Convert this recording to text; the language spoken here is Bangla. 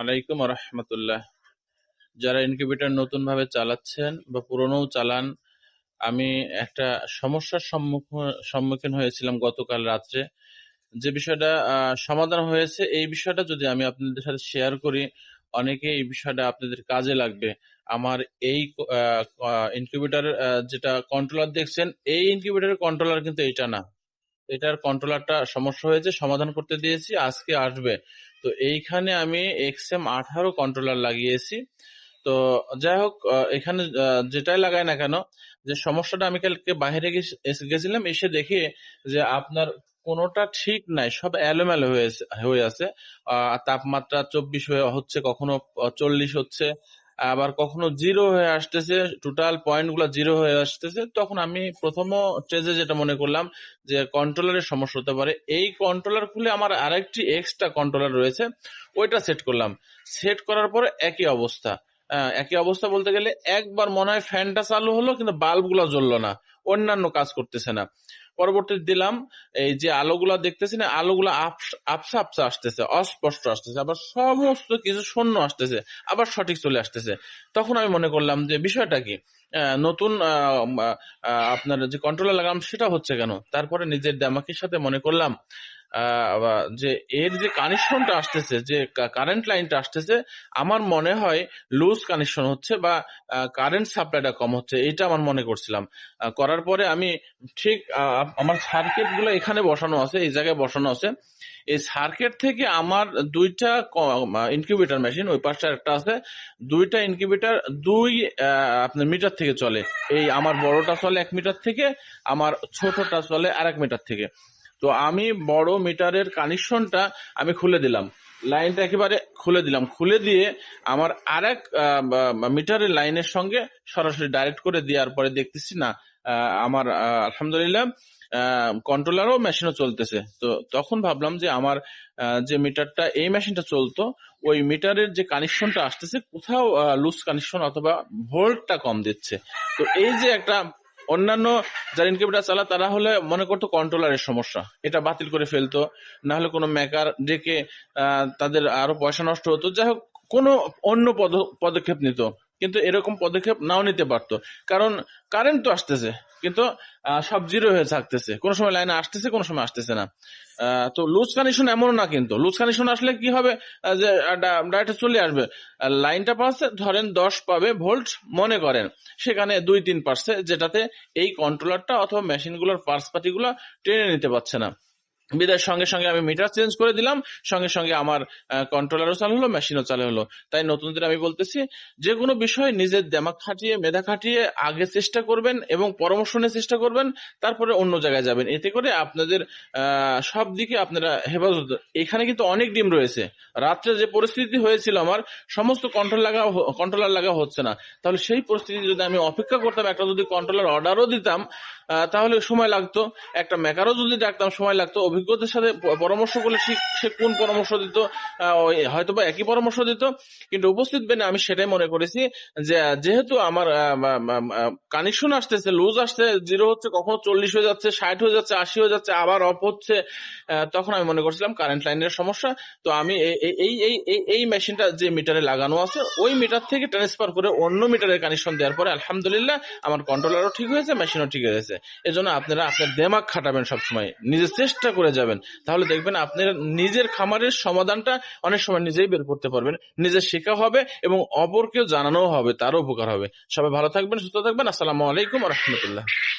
আলাইকুম রহমতুল্লাহ যারা ইনকিউবেটর নতুন ভাবে চালাচ্ছেন বা পুরনোও চালান, আমি একটা সমস্যার সম্মুখ- সম্মুখীন হয়েছিলাম গতকাল রাত্রে। যে বিষয়টা সমাধান হয়েছে, এই বিষয়টা যদি আমি আপনাদের সাথে শেয়ার করি, অনেকে এই বিষয়টা আপনাদের কাজে লাগবে। আমার এই ইনকিউবেটর যেটা কন্ট্রোলার দেখছেন, এই ইনকিউবেটরের কন্ট্রোলার কিন্তু এটা না। এটার কন্ট্রোলারটা সমস্যা হয়েছে, সমাধান করতে দিয়েছি, আজকে আসবে। তো এইখানে আমি এক্স এম আঠারো কন্ট্রোলার লাগিয়েছি। তো যাই হোক এখানে যেটাই লাগাই না কেন, যে সমস্যাটা আমি কালকে বাইরে গেছিলাম, এসে দেখি যে আপনার কোনোটা ঠিক নাই, সব এলোমেলো হয়ে আছে- হয়ে আছে তাপমাত্রা চব্বিশ হয়ে হচ্ছে, কখনো চল্লিশ হচ্ছে আবার কখনো জিরো হয়ে আসতেছে টোটাল পয়েন্টগুলো জিরো হয়ে আসতেছে, তখন আমি প্রথম স্টেজে যেটা মনে করলাম যে কন্ট্রোলারের সমস্যা হতে পারে। এই কন্ট্রোলার খুলে আমার আরেকটি এক্সট্রা কন্ট্রোলার রয়েছে, ওইটা সেট করলাম। সেট করার পরে একই অবস্থা। একই অবস্থা বলতে গেলে একবার মনে হয় ফ্যানটা চালু হলো, কিন্তু বাল্বগুলো জ্বললো না। অন্যান্য কাজ করতেছে না। পরবর্তীতে দিলাম, এই যে আলোগুলা দেখতেছি না, আলোগুলা আপ- আপসা আপসা আসতেছে, অস্পষ্ট আসতেছে, আবার সমস্ত কিছু শূন্য আসতেছে, আবার সঠিক চলে আসতেছে। তখন আমি মনে করলাম যে বিষয়টা কি? নতুন আপনার যে কন্ট্রোলার লাগাম সেটা হচ্ছে কেন? তারপরে নিজের দামাকির সাথে মনে করলাম যে এর যে কানেকশনটা আসতেছে, যে কারেন্ট লাইনটা আসতেছে, আমার মনে হয় লুজ কানেকশন হচ্ছে বা কারেন্ট সাপ্লাইটা কম হচ্ছে, এটা আমার মনে করছিলাম। করার পরে আমি ঠিক আমার সার্কিটগুলো এখানে বসানো আছে, এই জায়গায় বসানো আছে। এই সার্কিট থেকে আমার দুইটা ইনকিউবেটর মেশিন ওই পাশটা একটা আছে, দুইটা ইনকিউবেটর দুই আপনার মিটার থেকে চলে। এই আমার বড়টা চলে এক মিটার থেকে, আমার ছোটটা চলে আরেক মিটার থেকে। তো আমি বড় মিটারের কানেকশনটা আমি খুলে দিলাম। লাইনটা একেবারে খুলে দিলাম। খুলে দিয়ে আমার আর এক মিটারের লাইনের সঙ্গে সরাসরি ডাইরেক্ট করে দেওয়ার পরে দেখতেছি না আমার আলহামদুলিল্লাহ কন্ট্রোলারও মেশিনও চলতেছে। তো তখন ভাবলাম যে আমার যে মিটারটা, এই মেশিনটা চলতো, ওই মিটারের যে কানেকশনটা আসতেছে, কোথাও লুজ কানেকশন অথবা ভোল্টটা কম দিচ্ছে। তো এই যে একটা অন্যান্য যারা ইনকিউবেটার চালা তারা হলে মনে করতো কন্ট্রোলারের সমস্যা। এটা বাতিল করে ফেলতো। না হলে কোনো মেকার ডেকে তাদের আরও পয়সা নষ্ট হতো। যাই হোক, কোনো অন্য পদ- পদক্ষেপ নিত। কিন্তু এরকম পদক্ষেপ নাও নিতে পারতো। কারণ কারেন্ট তো আসতেছে। কিন্তু সব জিরো হয়ে থাকতেছে। কোনো সময় লাইনে আসতেছে, কোনো সময় আসতেছে না। তো লুজ কানেকশন এমনও না কিন্তু। লুজ কানেকশন আসলে কি হবে? যে ডাইরেক্ট চলে আসবে। লাইনটা পাচ্ছে, ধরেন দশ পাবে ভোল্ট মনে করেন। সেখানে দুই তিন পার্সে যেটাতে এই কন্ট্রোলারটা অথবা মেশিনগুলোর পার্স পার্টিগুলো টেনে নিতে পারছে না। বিদায় সঙ্গে সঙ্গে আমি মিটার চেঞ্জ করে দিলাম, সঙ্গে সঙ্গে আমার কন্ট্রোলারও চালু হলো মেশিনও চালু হলো। তাই নতুনদের আমি বলতেছি, যে কোনো বিষয় নিজের দেমাগ খাটিয়ে, মেধা খাটিয়ে আগে চেষ্টা করবেন এবং পরামর্শ নিয়ে চেষ্টা করবেন, তারপরে অন্য জায়গায় যাবেন। এতে করে আপনাদের সব দিকে আপনারা হেফাজত এখানে কিন্তু অনেক ডিম রয়েছে। রাত্রে যে পরিস্থিতি হয়েছিল আমার, সমস্ত কন্ট্রোল লাগা কন্ট্রোলার লাগা হচ্ছে না। তাহলে সেই পরিস্থিতি যদি আমি অপেক্ষা করতাম, একটা যদি কন্ট্রোলার অর্ডারও দিতাম তাহলে সময় লাগতো। একটা মেকারও যদি ডাকতাম, সময় লাগতো। অভিজ্ঞতার সাথে পরামর্শ করলে ঠিক সে কোন পরামর্শ দিত হয়তো বা একই পরামর্শ দিত, কিন্তু উপস্থিত বেনে আমি সেটাই মনে করেছি যে, যেহেতু আমার কানেকশন আসতেছে লুজ আসছে জিরো হচ্ছে, কখনো চল্লিশ হয়ে যাচ্ছে, ষাট হয়ে যাচ্ছে, আশি হয়ে যাচ্ছে, আবার অফ হচ্ছে তখন আমি মনে করছিলাম কারেন্ট লাইনের সমস্যা। তো আমি এই এই এই এই মেশিনটা যে মিটারে লাগানো আছে, ওই মিটার থেকে ট্রান্সফার করে অন্য মিটারের কানেকশন দেওয়ার পরে, আলহামদুলিল্লাহ, আমার কন্ট্রোলারও ঠিক হয়েছে মেশিনও ঠিক হয়েছে। এজন্য আপনারা আপনার দেমাগ খাটাবেন সবসময়। নিজের চেষ্টা করে যাবেন। তাহলে দেখবেন আপনার নিজের খামারের সমাধানটা অনেক সময় নিজেই বের করতে পারবেন। নিজের শেখা হবে এবং অপরকেও জানানো হবে, তারও উপকার হবে। সবাই ভালো থাকবেন, সুস্থ থাকবেন। আসসালামু আলাইকুম রহমতুল্লাহ।